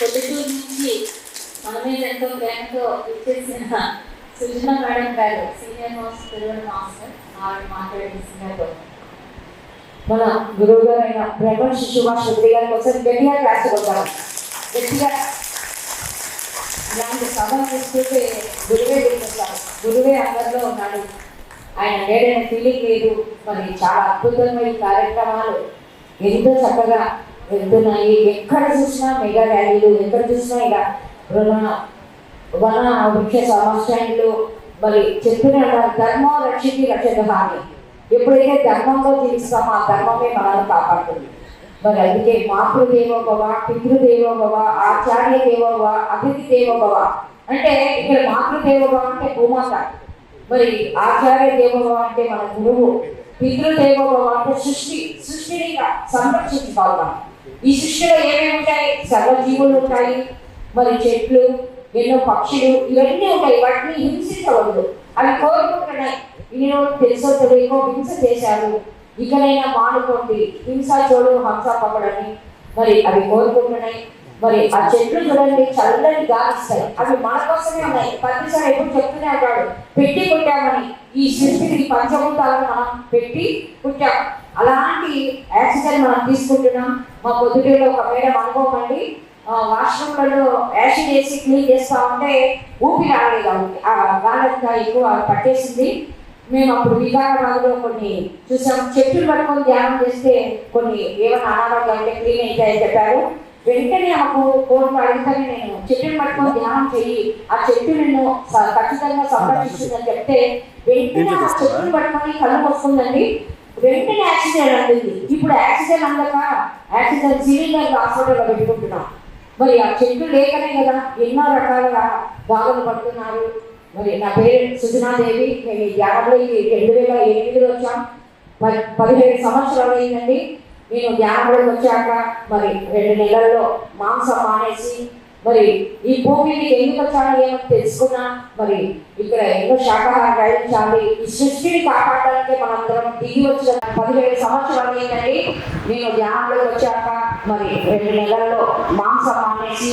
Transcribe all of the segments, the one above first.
పొద్దుటూరు నుంచి మన మీద ఎంతో ప్రేమతో ఇచ్చేసిన సుజన మేడం గారు సీనియర్ మోస్ట్ తెలుగు మాస్టర్ ఆవిడ మాట్లాడేసిన మన గురువు గారు అయిన బ్రహ్మర్షి సుభాష్ రెడ్డి గారి కోసం గట్టిగా క్లాస్ కొట్టారు గట్టిగా ఇలాంటి సభ చూస్తుంటే గురువే గుర్తుంటారు గురువే అందరిలో ఉన్నాడు. ఆయన లేడని ఫీలింగ్ లేదు. మరి చాలా అద్భుతమైన కార్యక్రమాలు. ఎంతో చక్కగా వెళ్తున్నాయి ఎక్కడ చూసినా మెగా ర్యాలీలు ఎక్కడ చూసినా ఇక రుణ వన వృక్ష సమాశ్రయాలు మరి చెప్పిన ధర్మం రక్షించి రక్షణ హామీ. ఎప్పుడైతే ధర్మంలో జీవిస్తామో ఆ ధర్మమే మనల్ని కాపాడుతుంది. మరి అందుకే మాతృదేవో భవ పితృదేవో భవ ఆచార్య దేవో భవ అతిథి దేవో భవ. అంటే ఇక్కడ మాతృదేవో భవ అంటే భూమాత. మరి ఆచార్య దేవో అంటే మన గురువు. పితృదేవో భవ అంటే సృష్టి సృష్టిని సంరక్షించుకోవాలి ఈ సృష్టిలో ఏమేమి ఉంటాయి? సర్వజీవులు ఉంటాయి. మరి చెట్లు ఎన్నో పక్షులు ఇవన్నీ ఉంటాయి. వాటిని హింసించవద్దు. అవి కోరుకుంటున్నాయి ఇన్ని తెలుసో తెలియకో హింస చేశారు. ఇకనైనా మానుకోండి. హింస చోడు హంస పక్కడని మరి అవి కోరుకుంటున్నాయి మరి ఆ చెట్లు చూడండి చల్లని గాలిస్తాయి. అవి మన కోసమే ఉన్నాయి. ప్రతిసారి ఎప్పుడు చెప్తూనే ఉంటాడు పెట్టి పుట్టామని ఈ సృష్టికి పంచభూతాలను మనం పెట్టి పుట్టాం అలాంటి ఆక్సిజన్ మనం తీసుకుంటున్నాం. మా పొద్దుటూరులో ఒక మేడం అనుకోకండి వాష్రూమ్లలో యాసిడ్ వేసి క్లీన్ చేస్తా ఉంటే ఊపిరి ఆడలేదు ఆవిడకి. ఆ గాలంతా ఎక్కువ పట్టేసింది. మేము అప్పుడు వికారాబాద్లో కొన్ని చూసాం. చెట్లు పట్టుకొని ధ్యానం చేస్తే కొన్ని ఏమైనా అనారోగ్యాలు అంటే క్లీన్ అవుతాయని చెప్పారు. వెంటనే ఆమెకు ఫోన్ అడిగితేనే నేను చెట్టుని పట్టుకొని ధ్యానం చెయ్యి ఆ చెట్టు నిన్ను ఖచ్చితంగా సంరక్షిస్తుందని చెప్తే వెంటనే ఆ చెట్టుని పట్టుకొని కళ్ళు వస్తుందండి వెంటనే యాక్సిడెంట్ అంటుంది ఇప్పుడు యాక్సిడెంట్ అందక యాక్సిడెంట్ సిలిండర్ హాస్పిటల్లో పెట్టుకుంటున్నాం. మరి ఆ చెట్లు లేకనే కదా ఎన్నో రకాలుగా బాధలు పడుతున్నారు. మరి నా పేరు సుజనాదేవి. నేను ఈ ధ్యానంలోకి రెండు వేల ఎనిమిదిలో వచ్చాం మరి పదిహేడు సంవత్సరాలు అయిందండి. నేను యాభై వచ్చాక మరి రెండు నెలల్లో మాంసం మానేసి మరి ఈ భూమికి ఎందుకు వచ్చానో ఏమని తెలుసుకున్నా మరి ఇక్కడ ఎన్నో శాఖాహారం గ్రహించాలి ఈ సృష్టిని కాపాడడానికి మనందరం దిగి వచ్చిన పదిహేడు సంవత్సరాలు ఏంటండి నేను ధ్యానంలోకి వచ్చాక మరి రెండు నెలల్లో మాంసం మానేసి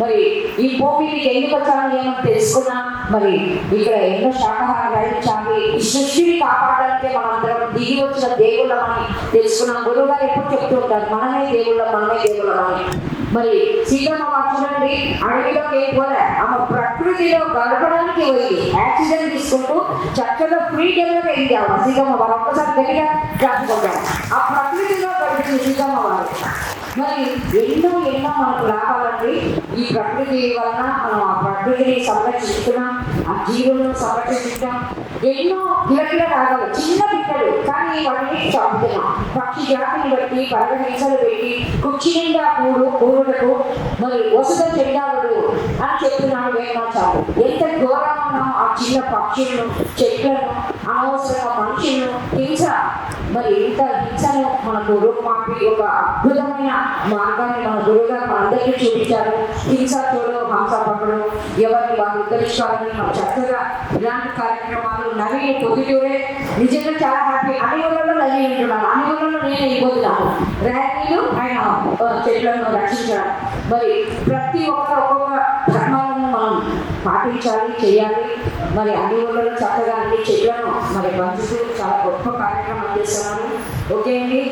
మరి ఈ భూమిని ఎందుకు వచ్చానో ఏమని తెలుసుకున్నా మరి ఇక్కడ ఎన్నో శాఖాహారం గ్రహించాలి ఈ సృష్టిని కాపాడడానికి మనందరం దిగి వచ్చిన దేవుళ్ళమని తెలుసుకున్నాం. గురువు గారు ఎప్పుడు చెప్తూ ఉంటారు మనమే దేవుళ్ళం మనమే దేవుళ్ళమని. మరి సీతమ్మ చూడండి అడవిలోకి ఏం పోలే ఆమె ప్రకృతిలో గడపడానికి పోయింది. యాక్సిడెంట్ తీసుకుంటూ చక్కగా ఫ్రీ గా అయింది ఆమె. సీతమ్మ వాళ్ళు ఒక్కసారి గట్టిగా రాసుకుంటాం ఆ మరి ఎన్నో ఎన్నో మనకు లాభాలండి. ఈ ప్రకృతి వలన మనం ఆ ప్రకృతిని సంరక్షిస్తున్నాం ఆ జీవులను సంరక్షిస్తున్నాం. ఎన్నో కిలకిల రాగాలు చిన్న పిక్కలు కానీ వాటిని చంపుతున్నాం. పక్షి జాతిని బట్టి పరగ హింసలు పెట్టి కుక్షి కూడు కూడుటకు మరి వసుద చెండాడు అని చెప్తున్నాడు వేమాచారు ఎంత ఘోరంగా చిన్న పక్షులను చెట్లను అనవసరంగా మనుషులను హింస మరి ఇంత హింసను మన గురువు మాపి ఒక అద్భుతమైన మార్గాన్ని మన గురువు గారు అందరికీ చూపించారు. హింస తోడు హంస పక్కడు ఎవరిని వారు ఉద్ధరించాలని మనం చక్కగా ఇలాంటి కార్యక్రమాలు నవీన్ పొద్దుటూరే నిజంగా చాలా హ్యాపీ. అన్ని ఊళ్ళలో నవీన్ ఉంటున్నాను. అన్ని ఊళ్ళలో నేను వెళ్ళిపోతున్నాను ర్యాలీలు ఆయన చెట్లను రక్షించడం. మరి ప్రతి ఒక్కరు ఒక్కొక్క ధర్మ పాటించాలి చేయాలి. మరి అన్ని ఊళ్ళలో చక్కగా అన్ని చెట్లను మరి పంచుతూ చాలా గొప్ప కార్యక్రమం చేస్తున్నాము ఓకే అండి.